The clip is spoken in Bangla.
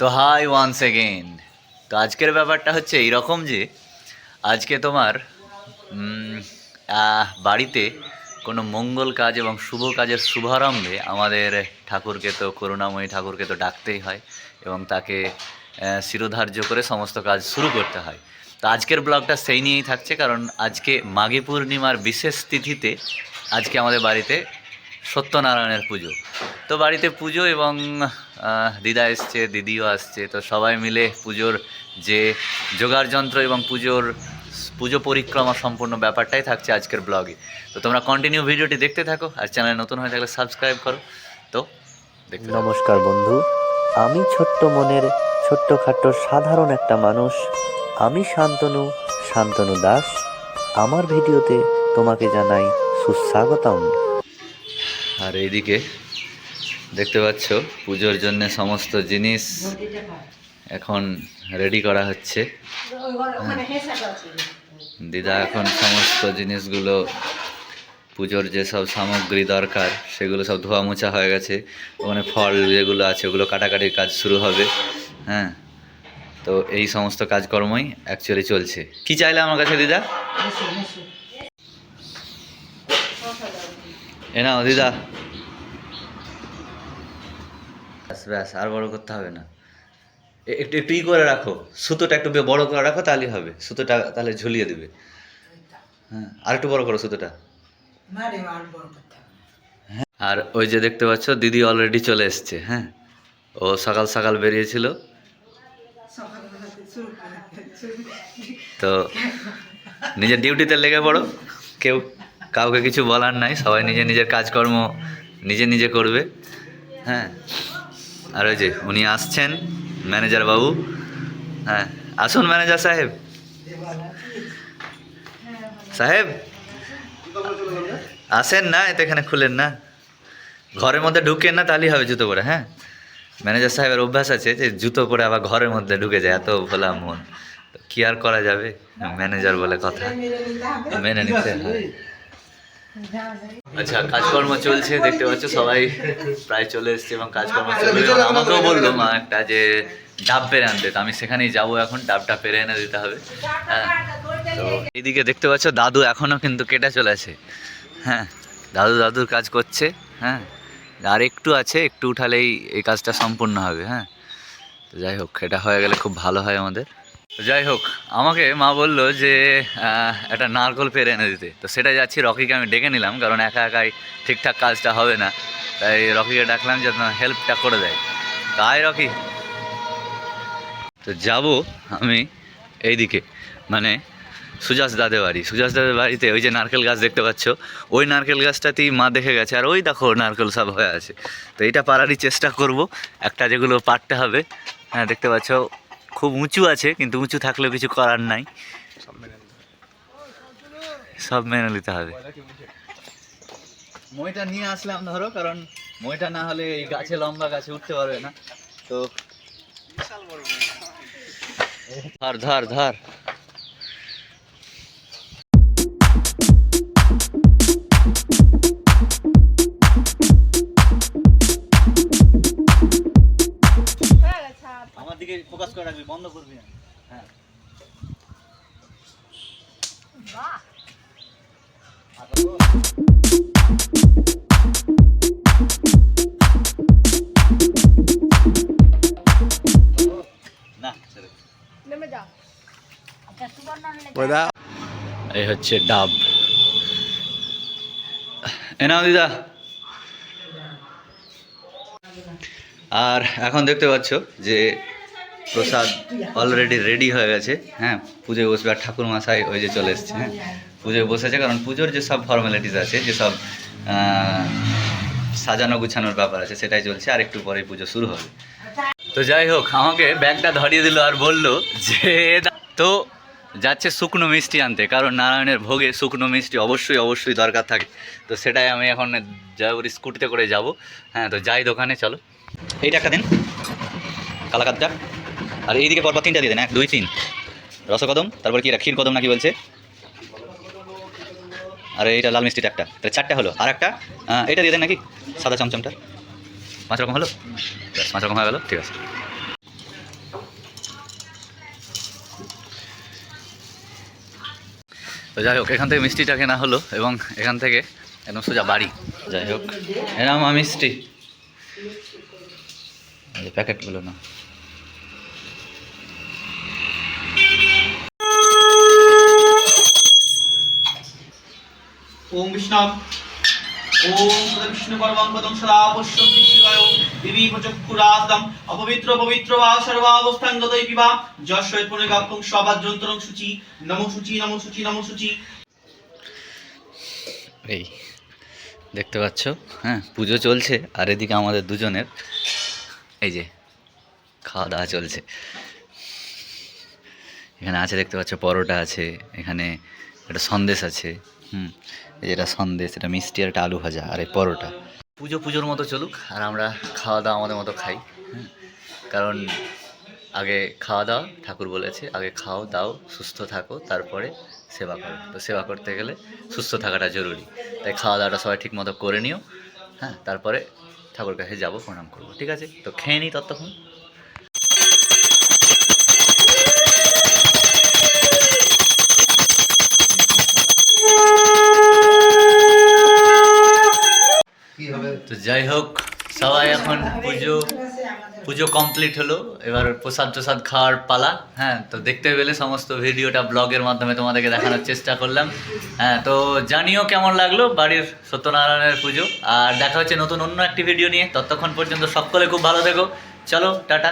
তো হাই ওয়ান্স এগেইন তো আজকের ব্যাপারটা হচ্ছে এইরকম যে, আজকে তোমার বাড়িতে কোনো মঙ্গল কাজ এবং শুভ কাজের শুভারম্ভে আমাদের ঠাকুরকে তো, করুণাময়ী ঠাকুরকে তো ডাকতেই হয় এবং তাকে শিরোধার্য করে সমস্ত কাজ শুরু করতে হয়। তো আজকের ব্লগটা সেই নিয়েই থাকছে কারণ আজকে মাঘী পূর্ণিমার বিশেষ তিথিতে আজকে আমাদের বাড়িতে সত্যনারায়ণের পুজো। তো বাড়িতে পুজো এবং দিদা এসছে দিদিও আসছে তো সবাই মিলে পুজোর যে যোগাড় যন্ত্র এবং পুজোর পুজো পরিক্রমা সম্পূর্ণ ব্যাপারটাই থাকছে আজকের ব্লগে। তো তোমরা কন্টিনিউ ভিডিওটি দেখতে থাকো আর চ্যানেল নতুন হয়ে থাকলে সাবস্ক্রাইব করো। তো নমস্কার বন্ধু আমি ছোট্ট মনের ছোট্টখাট্ট সাধারণ একটা মানুষ। আমি শান্তনু শান্তনু দাস। আমার ভিডিওতে তোমাকে জানাই সুস্বাগতম। আর এইদিকে দেখতে পাচ্ছ, পুজোর জন্য সমস্ত জিনিস এখন রেডি করা হচ্ছে। দিদা, এখন সমস্ত জিনিসগুলো, পুজোর যেসব সামগ্রী দরকার, সেগুলো সব ধোয়া মোছা হয়ে গেছে। ওখানে ফল যেগুলো আছে, ওগুলো কাটাকাটির কাজ শুরু হবে। হ্যাঁ তো এই সমস্ত কাজকর্মই অ্যাকচুয়ালি চলছে। কি চাইলে আমার কাছে, দিদা? এ নাও, দিদা। ব্যাস আর বড় করতে হবে না। একটু একটু ই করে রাখো। সুতোটা একটু বড় করে রাখো তাহলেই হবে। সুতোটা তাহলে ঝুলিয়ে দেবে। হ্যাঁ আর একটু বড় করো সুতোটা। আর ওই যে দেখতে পাচ্ছ দিদি অলরেডি চলে এসছে হ্যাঁ? ও সকাল সকাল বেরিয়েছিল। তো নিজের ডিউটিতে লেগে পড়ো। কেউ কাউকে কিছু বলার নাই সবাই নিজে নিজের কাজকর্ম নিজে নিজে করবে হ্যাঁ? আর ওই যে উনি আসছেন ম্যানেজার বাবু। হ্যাঁ আসুন ম্যানেজার সাহেব। সাহেব, আসেন না, এতে এখানে খুলেন না। ঘরের মধ্যে ঢুকেন না, তাহলেই হবে জুতো পরে হ্যাঁ? ম্যানেজার সাহেবের অভ্যাস আছে যে জুতো পরে আবার ঘরের মধ্যে ঢুকে যায়, এত ভোলা মন। কি আর করা যাবে? ম্যানেজার বলে কথা। মেনে নিতে হয়। আচ্ছা কাজকর্ম চলছে দেখতে পাচ্ছ সবাই প্রায় চলে এসছে এবং কাজকর্ম চলবে আমাকেও বলল মা একটা যে ডাব পেরে আনতে তো আমি সেখানেই যাব এখন ডাবটা পেরে এনে দিতে হবে। হ্যাঁ। তো এইদিকে দেখতে পাচ্ছ দাদু এখনও কিন্তু কেটে চলেছে হ্যাঁ দাদু দাদুর কাজ করছে হ্যাঁ। আর একটু আছে একটু উঠালেই এই কাজটা সম্পূর্ণ হবে হ্যাঁ। তো যাই হোক এটা হয়ে গেলে খুব ভালো হয় আমাদের। যাই হোক, আমাকে মা বলল যে একটা নারকল পেরে এনে দিতে। তো সেটা যাচ্ছি রকিকে আমি ডেকে নিলাম, কারণ একা একাই ঠিকঠাক কাজটা হবে না। তাই রকিকে ডাকলাম যে হেল্পটা করে দেয়। তাই রকি। তো যাব আমি এইদিকে। মানে সুজাস দাদের বাড়ি। সুজাস দাদের বাড়িতে ওই যে নারকেল গাছ দেখতে পাচ্ছ, ওই নারকেল গাছটাতেই মা দেখে গেছে। আর ওই দেখো নারকেল সব হয়ে আছে। তো এইটা পারারই চেষ্টা করব। একটা যেগুলো পারতে হবে। হ্যাঁ দেখতে পাচ্ছ খুব উঁচু আছে কিন্তু উঁচু থাকলেও কিছু করার নাই। সব মেনে নিতে হবে। মইটা নিয়ে আসলাম ধরো কারণ মইটা না হলে এই গাছে লম্বা গাছে উঠতে পারবে না। তো ধর ধর ধর। এই হচ্ছে ডাব। এ নাও দিদা। আর এখন দেখতে পাচ্ছ যে প্রসাদ অলরেডি রেডি হয়ে গেছে। হ্যাঁ পুজোয় বসবে আর ঠাকুর মশাই ওই যে চলে এসছে হ্যাঁ। পুজোয় বসেছে, কারণ পুজোর যে সব ফর্মালিটিস আছে যেসব সাজানো গুছানোর ব্যাপার আছে, সেটাই চলছে, আর একটু পরে পুজো শুরু হবে। তো যাই হোক, আমাকে ব্যাগটা ধরিয়ে দিল আর বলল যে, তো যাচ্ছে শুকনো মিষ্টি আনতে, কারণ নারায়ণের ভোগে শুকনো মিষ্টি অবশ্যই অবশ্যই দরকার থাকে। তো সেটাই আমি এখন যাব স্কুটিতে করে যাব। হ্যাঁ তো যাই দোকানে, চলো। এইটা একটা দিন, কালাকাতটা। আর এইদিকে পরপর তিনটা দিয়ে দেন, এক, দুই, তিন। রসকদম তারপর কি এটা ক্ষীর কদম নাকি বলছে? আর এইটা লাল মিষ্টিটা একটা। তাহলে চারটা হলো। আর একটা এটা দিয়ে দেন নাকি? সাদা চমচমটা। পাঁচ রকম হলো? পাঁচ রকম হয়ে গেলো। ঠিক আছে। তো যাই হোক, এখান থেকে মিষ্টিটা কেনা হলো এবং এখান থেকে একদম সোজা বাড়ি। যাই হোক এনাম মিষ্টি। প্যাকেটগুলো না ওম বিষ্ণব ওম সদা বিষ্ণু পরমং পদং সদা পশ্যম শিবায় দেবী প্রচক্ষুরাদম অপবিত্র পবিত্র বা সর্বাবস্থান গতই পিবা যশ্বয় পুনর্গাপং সবাদ্যন্তরং সূচি। নমো সূচি নমো সূচি নমো সূচি। এই, দেখতে পাচ্ছ? হ্যাঁ পুজো চলছে, আর এদিকে আমাদের দুজনের। এই যে খাওয়া দাওয়া চলছে। এখানে আছে, দেখতে পাচ্ছ, পরোটা আছে, এখানে একটা সন্দেশ আছে। হুম, এই যে এটা সন্দেশ, এটা মিষ্টি আর একটা আলু ভাজা আর এই পরোটা। পুজো পুজোর মতো চলুক, আর আমরা খাওয়া দাওয়া আমাদের মতো খাই। হ্যাঁ কারণ আগে খাওয়া দাওয়া, ঠাকুর বলেছে, আগে খাও, দাও, সুস্থ থাকো, তারপরে সেবা করো। তো সেবা করতে গেলে সুস্থ থাকাটা জরুরি। তাই খাওয়া দাওয়াটা সবাই ঠিক মতো করে নিও। হ্যাঁ তারপরে ঠাকুর কাছে যাব, প্রণাম করব। ঠিক আছে? তো খেয়ে নিই ততক্ষণ। এখন পুজো পুজো কমপ্লিট হলো। এবার প্রসাদ প্রসাদ খাওয়ার পালা। হ্যাঁ তো দেখতে পেলে সমস্ত ভিডিওটা ব্লগের মাধ্যমে তোমাদেরকে দেখানোর চেষ্টা করলাম। হ্যাঁ তো জানিও কেমন লাগল বাড়ির সত্যনারায়ণের পুজো। আর দেখা হচ্ছে নতুন অন্য একটি ভিডিও নিয়ে। ততক্ষণ পর্যন্ত সকলে খুব ভালো থেকো। চলো, টাটা।